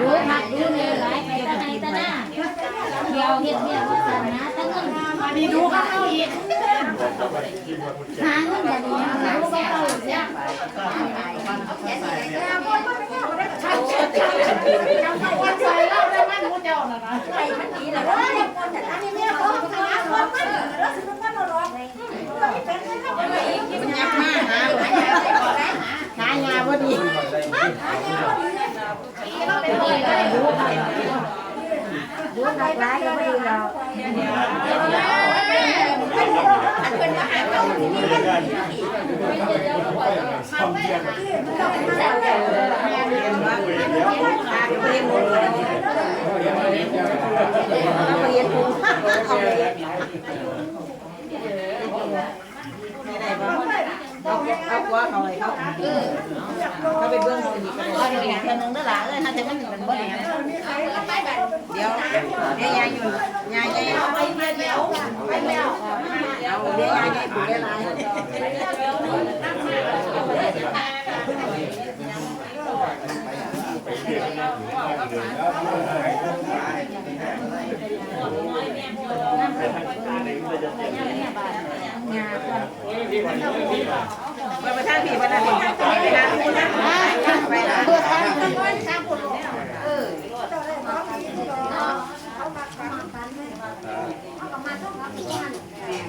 ดูผักดูเนี่ยหลายไปตาไหนตาหน้าเดียวเฮ็ดเดียว่าสนนะตั้งเงินอันนี้ดูข้าวเขาอีกหาเงินแบบนี้ดูก็เอาเสียวันเล่าได้มันรู้เจ้าน่ะนะมันยักมากหาหายาพอดีหายก็ไม่ดี เลยเอาเรียนปูเอาเรียนเอากว่าเขาเลยเขาเขาไปเบื้องเขาอีกเขาไปอีกเทื่อนึ งนั่นแหละเลยถ้าจะมันเป็นบ่แหนเดี๋ยวเดี๋ยวยายอยู่ยายยายเอาไปเดียวไปแล้วเอาเดี๋ยวยายยายปูได้ไร ไปไปทางผีไปทางผีไปทางผี